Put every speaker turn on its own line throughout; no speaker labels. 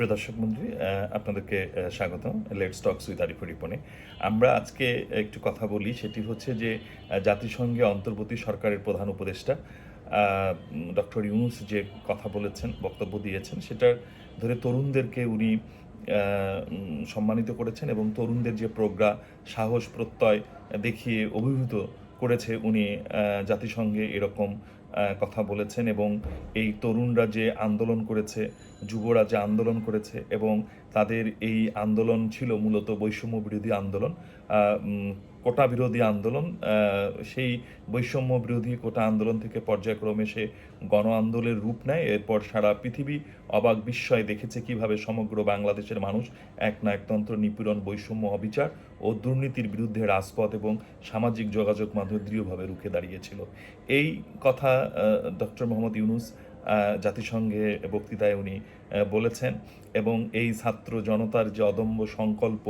সুপ্রিয় দর্শক মন্ত্রী আপনাদেরকে স্বাগত লেটস টক্স উইথ আরিফ রিপনে আমরা আজকে একটু কথা বলি, সেটি হচ্ছে যে জাতিসংঘে অন্তর্বর্তী সরকারের প্রধান উপদেষ্টা ডক্টর ইউনুস যে কথা বলেছেন, বক্তব্য দিয়েছেন, সেটার ধরে তরুণদেরকে উনি সম্মানিত করেছেন এবং তরুণদের যে প্রজ্ঞা, সাহস, প্রত্যয় দেখিয়ে অভিভূত করেছে উনি জাতিসংঘে এরকম কথা বলেছেন এবং এই তরুণরা যে আন্দোলন করেছে, যুবরা যে আন্দোলন করেছে এবং তাদের এই আন্দোলন ছিল মূলত বৈষম্য বিরোধী আন্দোলন কোটা বিরোধী আন্দোলন সেই বৈষম্য বিরোধী কোটা আন্দোলন থেকে পর্যায়ক্রমে সে গণ আন্দোলনের রূপ নেয়। এরপর সারা পৃথিবী অবাক বিস্ময় দেখেছে কীভাবে সমগ্র বাংলাদেশের মানুষ এক না একতন্ত্র নিপীড়ন, বৈষম্য, অবিচার ও দুর্নীতির বিরুদ্ধে রাজপথ এবং সামাজিক যোগাযোগ মাধ্যমে দৃঢ়ভাবে রুখে দাঁড়িয়েছিল। এই কথা ডক্টর মোহাম্মদ ইউনুস জাতিসংঘে বক্তৃতায় উনি বলেছেন এবং এই ছাত্র জনতার যে অদম্য সংকল্প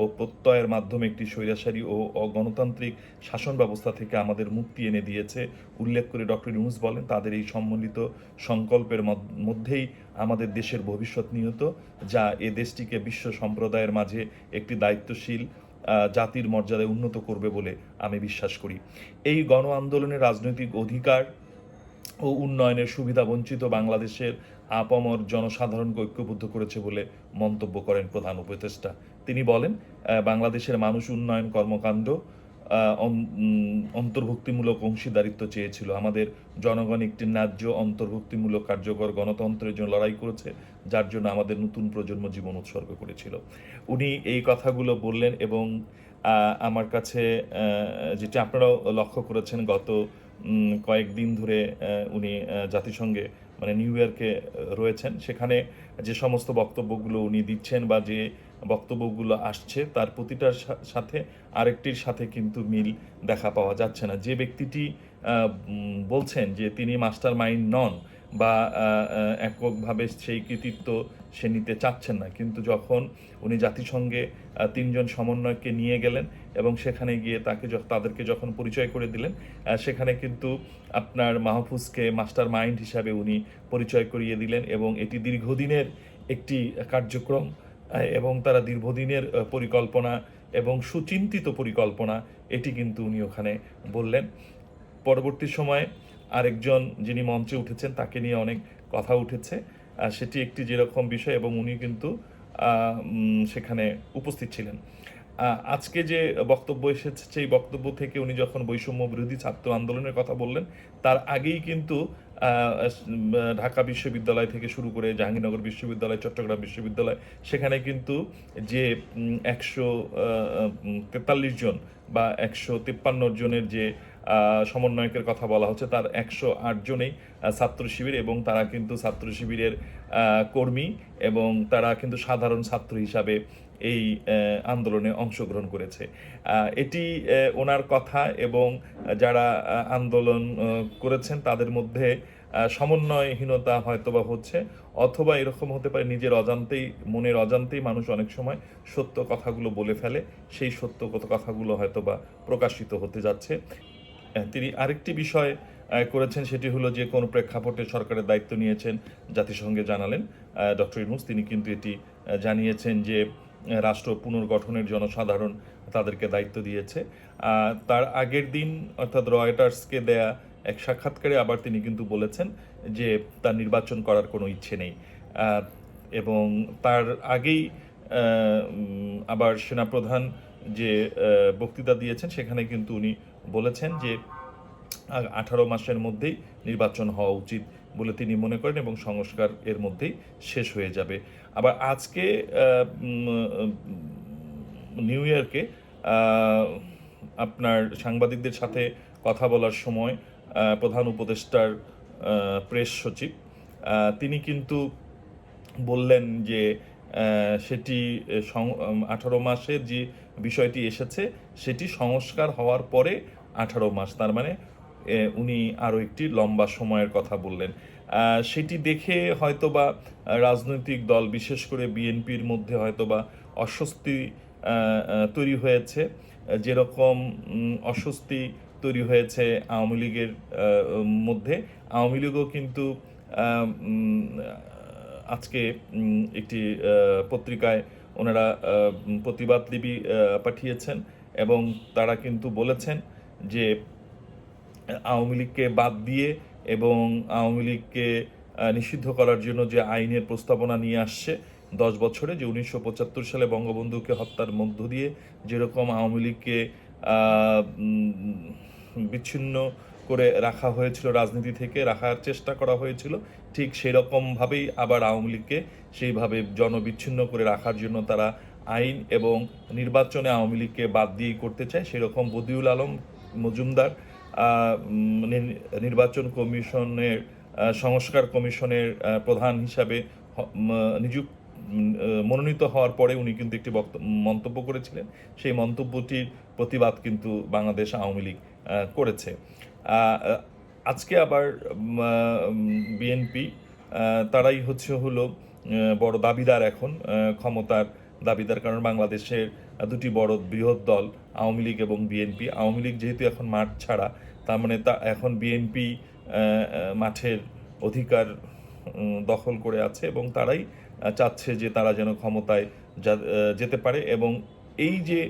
ও প্রত্যয়ের মাধ্যমে একটি স্বৈরাচারী ও অগণতান্ত্রিক শাসন ব্যবস্থা থেকে আমাদের মুক্তি এনে দিয়েছে, উল্লেখ করে ডক্টর ইউনুস বলেন, তাদের এই সম্মিলিত সংকল্পের মধ্যেই আমাদের দেশের ভবিষ্যৎ নিহত, যা এ দেশটিকে বিশ্ব সম্প্রদায়ের মাঝে একটি দায়িত্বশীল জাতির মর্যাদায় উন্নত করবে বলে আমি বিশ্বাস করি। এই গণ আন্দোলনের রাজনৈতিক অধিকার ও উন্নয়নের সুবিধা বঞ্চিত বাংলাদেশের আপামর জনসাধারণকে ঐক্যবদ্ধ করেছে বলে মন্তব্য করেন প্রধান উপদেষ্টা। তিনি বলেন বাংলাদেশের মানুষ উন্নয়ন কর্মকাণ্ড অন্তর্ভুক্তিমূলক অংশীদারিত্ব চেয়েছিল। আমাদের জনগণ একটি ন্যায্য অন্তর্ভুক্তিমূলক কার্যকর গণতন্ত্রের জন্য লড়াই করেছে, যার জন্য আমাদের নতুন প্রজন্ম জীবন উৎসর্গ করেছিল। উনি এই কথাগুলো বললেন এবং আমার কাছে যেটা আপনারাও লক্ষ্য করেছেন, গত কয়েকদিন ধরে উনি জাতিসংঘে মানে নিউ ইয়র্কে রয়েছেন। সেখানে যে সমস্ত বক্তব্যগুলো উনি দিচ্ছেন বা যে বক্তব্যগুলো আসছে, তার প্রতিটার সাথে আরেকটির সাথে কিন্তু মিল দেখা পাওয়া যাচ্ছে না। যে ব্যক্তিটি বলছেন যে তিনি মাস্টার মাইন্ড নন বা এককভাবে সেই কৃতিত্ব সে নিতে চাচ্ছেন না, কিন্তু যখন উনি জাতিসংঘে তিনজন সমন্বয়কে নিয়ে গেলেন এবং সেখানে গিয়ে তাকে তাদেরকে যখন পরিচয় করে দিলেন সেখানে কিন্তু আপনার মাহফুজকে মাস্টার মাইন্ড হিসাবে উনি পরিচয় করিয়ে দিলেন এবং এটি দীর্ঘদিনের একটি কার্যক্রম এবং তারা দীর্ঘদিনের পরিকল্পনা এবং সুচিন্তিত পরিকল্পনা এটি কিন্তু উনি ওখানে বললেন। পরবর্তী সময়ে আরেকজন যিনি মঞ্চে উঠেছেন, তাকে নিয়ে অনেক কথা উঠেছে। সেটি একটি যেরকম বিষয় এবং উনি কিন্তু সেখানে উপস্থিত ছিলেন। আজকে যে বক্তব্য এসেছে, সেই বক্তব্য থেকে উনি যখন বৈষম্য বিরোধী ছাত্র আন্দোলনের কথা বললেন, তার আগেই কিন্তু ঢাকা বিশ্ববিদ্যালয় থেকে শুরু করে জাহাঙ্গীরনগর বিশ্ববিদ্যালয়, চট্টগ্রাম বিশ্ববিদ্যালয়, সেখানে কিন্তু যে একশো তেতাল্লিশ জন বা একশো তিপ্পান্ন জনের যে সমন্বয়কের কথা বলা হচ্ছে, তার একশো আট জনেই ছাত্র শিবির এবং তারা কিন্তু ছাত্র শিবিরের কর্মী এবং তারা কিন্তু সাধারণ ছাত্র হিসাবে এই আন্দোলনে অংশগ্রহণ করেছে। এটি ওনার কথা এবং যারা আন্দোলন করেছেন তাদের মধ্যে সমন্বয়হীনতা হয়তোবা হচ্ছে, অথবা এরকম হতে পারে নিজের অজান্তেই, মনের অজান্তেই মানুষ অনেক সময় সত্য কথাগুলো বলে ফেলে, সেই সত্য কথাগুলো হয়তোবা প্রকাশিত হতে যাচ্ছে। তিনি আরেকটি বিষয় করেছেন, সেটি হলো যে কোন প্রেক্ষাপটে সরকারের দায়িত্ব নিয়েছেন, জাতিসংঘে জানালেন। ডক্টর ইউনুস, তিনি কিন্তু এটি জানিয়েছেন যে রাষ্ট্র পুনর্গঠনের জনসাধারণ তাদেরকে দায়িত্ব দিয়েছে। তার আগের দিন অর্থাৎ রয়টার্সকে দেয়া এক সাক্ষাৎকারে আবার তিনি কিন্তু বলেছেন যে তার নির্বাচন করার কোনো ইচ্ছে নেই। এবং তার আগেই আবার সেনাপ্রধান যে বক্তৃতা দিয়েছেন সেখানে কিন্তু উনি বলেছেন যে আঠারো মাসের মধ্যেই নির্বাচন হওয়া উচিত বলে তিনি মনে করেন এবং সংস্কার এর মধ্যেই শেষ হয়ে যাবে। আবার আজকে নিউ ইয়র্কে আপনার সাংবাদিকদের সাথে কথা বলার সময় প্রধান উপদেষ্টার প্রেস সচিব তিনি কিন্তু বললেন যে সেটি আঠারো মাসের যে বিষয়টি এসেছে, সেটি সংস্কার হওয়ার পরে আঠারো মাস, তার মানে উনি আরও একটি লম্বা সময়ের কথা বললেন। সেটি দেখে হয়তোবা রাজনৈতিক দল, বিশেষ করে বিএনপির মধ্যে হয়তোবা অস্বস্তি তৈরি হয়েছে। যেরকম অস্বস্তি তৈরি হয়েছে আওয়ামী লীগের মধ্যে। আওয়ামী লীগও কিন্তু আজকে একটি পত্রিকায় ওনারা প্রতিবাদ লিপি পাঠিয়েছেন এবং তারা কিন্তু বলেছেন যে, আওয়ামী লীগকে বাদ দিয়ে এবং আওয়ামী লীগকে নিষিদ্ধ করার জন্য যে আইনের প্রস্তাবনা নিয়ে আসছে দশ বছরে, যে উনিশশো পঁচাত্তর সালে বঙ্গবন্ধুকে হত্যার মধ্য দিয়ে যেরকম আওয়ামী লীগকে বিচ্ছিন্ন করে রাখা হয়েছিল রাজনীতি থেকে, রাখার চেষ্টা করা হয়েছিল, ঠিক সেরকমভাবেই আবার আওয়ামী লীগকে সেইভাবে জনবিচ্ছিন্ন করে রাখার জন্য তারা আইন এবং নির্বাচনে আওয়ামী লীগকে বাদ দিয়েই করতে চায়। সেরকম বদিউল আলম মজুমদার নির্বাচন কমিশনের সংস্কার কমিশনের প্রধান হিসাবে নিযুক্ত মনোনীত হওয়ার পরে উনি কিন্তু একটি মন্তব্য করেছিলেন। সেই মন্তব্যটির প্রতিবাদ কিন্তু বাংলাদেশ আওয়ামী লীগ করেছে। আজকে আবার বিএনপি তারাই হচ্ছে হলো বড় দাবিদার এখন ক্ষমতার দাবিদার। কারণ বাংলাদেশের দুটি বড় বৃহৎ দল, আওয়ামী লীগ এবং বিএনপি। আওয়ামী লীগ যেহেতু এখন মাঠ ছাড়া, তার মানে তা এখন বিএনপি মাঠের অধিকার দখল করে আছে এবং তারাই চাচ্ছে যে তারা যেন ক্ষমতায় যেতে পারে এবং এই যে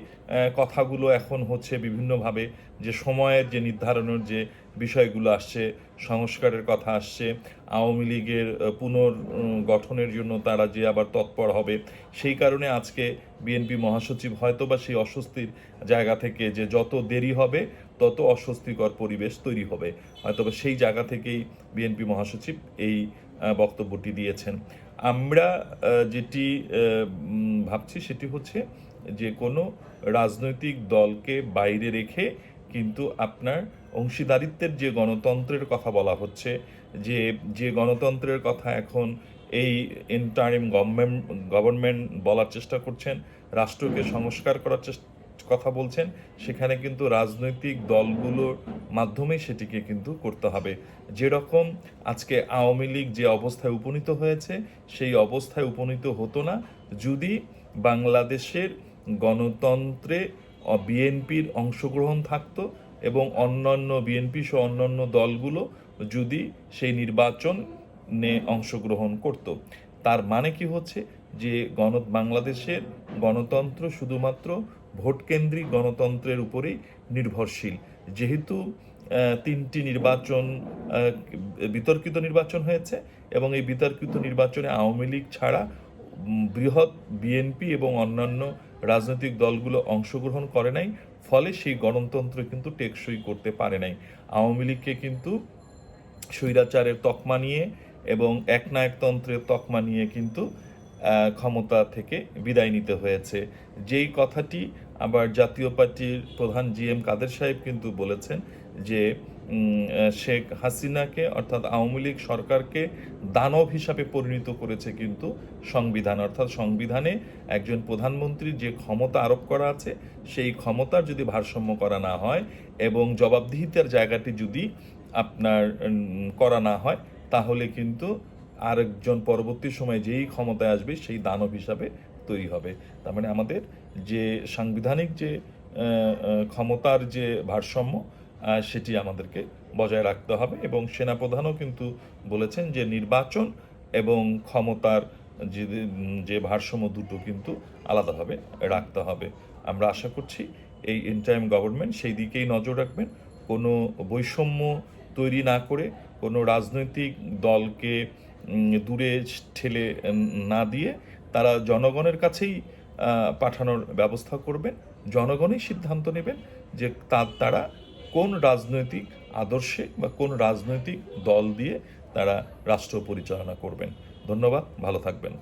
কথাগুলো এখন হচ্ছে বিভিন্নভাবে, যে সময়ের যে নির্ধারণের যে বিষয়গুলো আসছে, সংস্কারের কথা আসছে, আওয়ামী লীগের পুনর্গঠনের জন্য তারা যে আবার তৎপর হবে, সেই কারণে আজকে বিএনপি মহাসচিব হয়তোবা সেই অস্বস্তির জায়গা থেকে যে যত দেরি হবে, তত অস্বস্তিকর পরিবেশ তৈরি হবে। হয়তোবা সেই জায়গা থেকেই বিএনপি মহাসচিব এই বক্তব্যটি দিয়েছেন। আমরা যেটি ভাবছি সেটি হচ্ছে যে কোনো রাজনৈতিক দলকে বাইরে রেখে কিন্তু আপনার অংশীদারিত্বের যে গণতন্ত্রের কথা বলা হচ্ছে, যে যে গণতন্ত্রের কথা এখন এই ইন্টারিম গভর্নমেন্ট গভর্নমেন্ট বলার চেষ্টা করছেন, রাষ্ট্রকে সংস্কার করার চেষ্টা কথা বলছেন, সেখানে কিন্তু রাজনৈতিক দলগুলোর মাধ্যমে সেটিকে কিন্তু করতে হবে। যেরকম আজকে আওয়ামী লীগ যে অবস্থায় উপনীত হয়েছে, সেই অবস্থায় উপনীত হতো না। যদি বাংলাদেশের গণতন্ত্রে বিএনপির অংশগ্রহণ থাকতো এবং অন্যান্য বিএনপি সহ অন্যান্য দলগুলো যদি সেই নির্বাচনে অংশগ্রহণ করত, তার মানে কি হচ্ছে? যে গণ, বাংলাদেশের গণতন্ত্র শুধুমাত্র ভোটকেন্দ্রিক গণতন্ত্রের উপরেই নির্ভরশীল। যেহেতু তিনটি নির্বাচন বিতর্কিত নির্বাচন হয়েছে এবং এই বিতর্কিত নির্বাচনে আওয়ামী লীগ ছাড়া বৃহৎ বিএনপি এবং অন্যান্য রাজনৈতিক দলগুলো অংশগ্রহণ করে নাই, ফলে সেই গণতন্ত্র কিন্তু টেকসই করতে পারে নাই। আওয়ামী লীগকে কিন্তু স্বৈরাচারের তকমা নিয়ে এবং একনায়কতন্ত্রের তকমা নিয়ে কিন্তু ক্ষমতা থেকে বিদায় নিতে হয়েছে। যেই কথাটি আবার জাতীয় পার্টির প্রধান জি এম কাদের সাহেব কিন্তু বলেছেন যে শেখ হাসিনাকে অর্থাৎ আওয়ামী লীগ সরকারকে দানব হিসাবে পরিণত করেছে কিন্তু সংবিধান। অর্থাৎ সংবিধানে একজন প্রধানমন্ত্রীর যে ক্ষমতা আরোপ করা আছে, সেই ক্ষমতার যদি ভারসাম্য করা না হয় এবং জবাবদিহিতার জায়গাটি যদি আপনার করা না হয়, তাহলে কিন্তু আরেকজন পরবর্তী সময়ে যেই ক্ষমতায় আসবে, সেই দানব হিসাবে তৈরি হবে। তার মানে আমাদের যে সাংবিধানিক যে ক্ষমতার যে ভারসাম্য সেটি আমাদেরকে বজায় রাখতে হবে এবং সেনাপ্রধানও কিন্তু বলেছেন যে নির্বাচন এবং ক্ষমতার যে যে ভারসাম্য দুটো কিন্তু আলাদাভাবে রাখতে হবে। আমরা আশা করছি এই ইন্টারিম গভর্নমেন্ট সেই দিকেই নজর রাখবেন। কোনো বৈষম্য তৈরি না করে, কোনো রাজনৈতিক দলকে দূরে ঠেলে না দিয়ে তারা জনগণের কাছেই পাঠানোর ব্যবস্থা করবেন। জনগণই সিদ্ধান্ত নেবেন যে তার তারা কোন রাজনৈতিক আদর্শে বা কোন রাজনৈতিক দল দিয়ে তারা রাষ্ট্র পরিচালনা করবেন। ধন্যবাদ, ভালো থাকবেন।